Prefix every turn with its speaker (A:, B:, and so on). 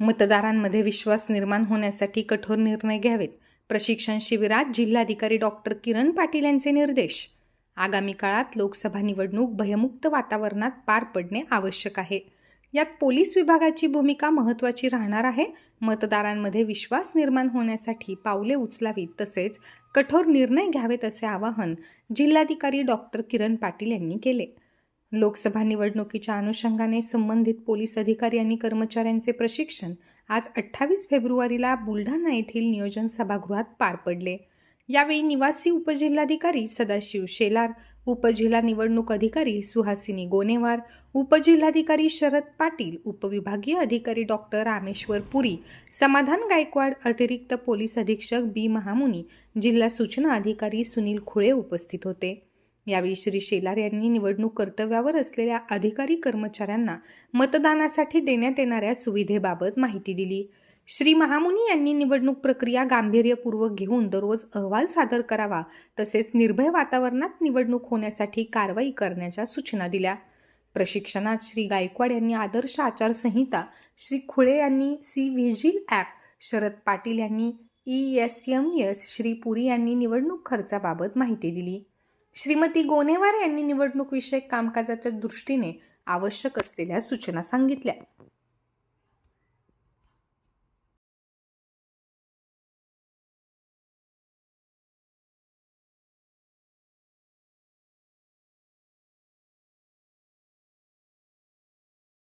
A: मतदारांमध्ये विश्वास निर्माण होण्यासाठी कठोर निर्णय घ्यावेत. प्रशिक्षण शिबिरात जिल्हाधिकारी डॉक्टर किरण पाटील यांचे निर्देश. आगामी काळात लोकसभा निवडणूक भयमुक्त वातावरणात पार पडणे आवश्यक आहे. यात पोलीस विभागाची भूमिका महत्त्वाची राहणार आहे. मतदारांमध्ये विश्वास निर्माण होण्यासाठी पावले उचलावीत तसेच कठोर निर्णय घ्यावेत असे आवाहन जिल्हाधिकारी डॉक्टर किरण पाटील यांनी केले. लोकसभा निवडणुकीच्या अनुषंगाने संबंधित पोलीस अधिकारी आणि कर्मचाऱ्यांचे प्रशिक्षण आज अठ्ठावीस फेब्रुवारीला बुलढाणा येथील नियोजन सभागृहात पार पडले. यावेळी निवासी उपजिल्हाधिकारी सदाशिव शेलार उपजिल्हा निवडणूक अधिकारी सुहासिनी गोनेवार उपजिल्हाधिकारी शरद पाटील उपविभागीय अधिकारी डॉक्टर रामेश्वर पुरी समाधान गायकवाड अतिरिक्त पोलीस अधीक्षक बी महामुनी जिल्हा सूचना अधिकारी सुनील खुळे उपस्थित होते. यावेळी श्री शेलार यांनी निवडणूक कर्तव्यावर असलेल्या अधिकारी कर्मचाऱ्यांना मतदानासाठी देण्यात येणाऱ्या सुविधेबाबत माहिती दिली. श्री महामुनी यांनी निवडणूक प्रक्रिया गांभीर्यपूर्वक घेऊन दररोज अहवाल सादर करावा तसेच निर्भय वातावरणात निवडणूक होण्यासाठी कारवाई करण्याच्या सूचना दिल्या. प्रशिक्षणात श्री गायकवाड यांनी आदर्श आचारसंहिता श्री खुळे यांनी C vigil app Sharad Patil यांनी E S M S Shri Puri यांनी निवडणूक खर्चाबाबत माहिती दिली. श्रीमती गोनेवार यांनी निवडणूक विषयक कामकाजाच्या दृष्टीने आवश्यक असलेल्या सूचना सांगितल्या.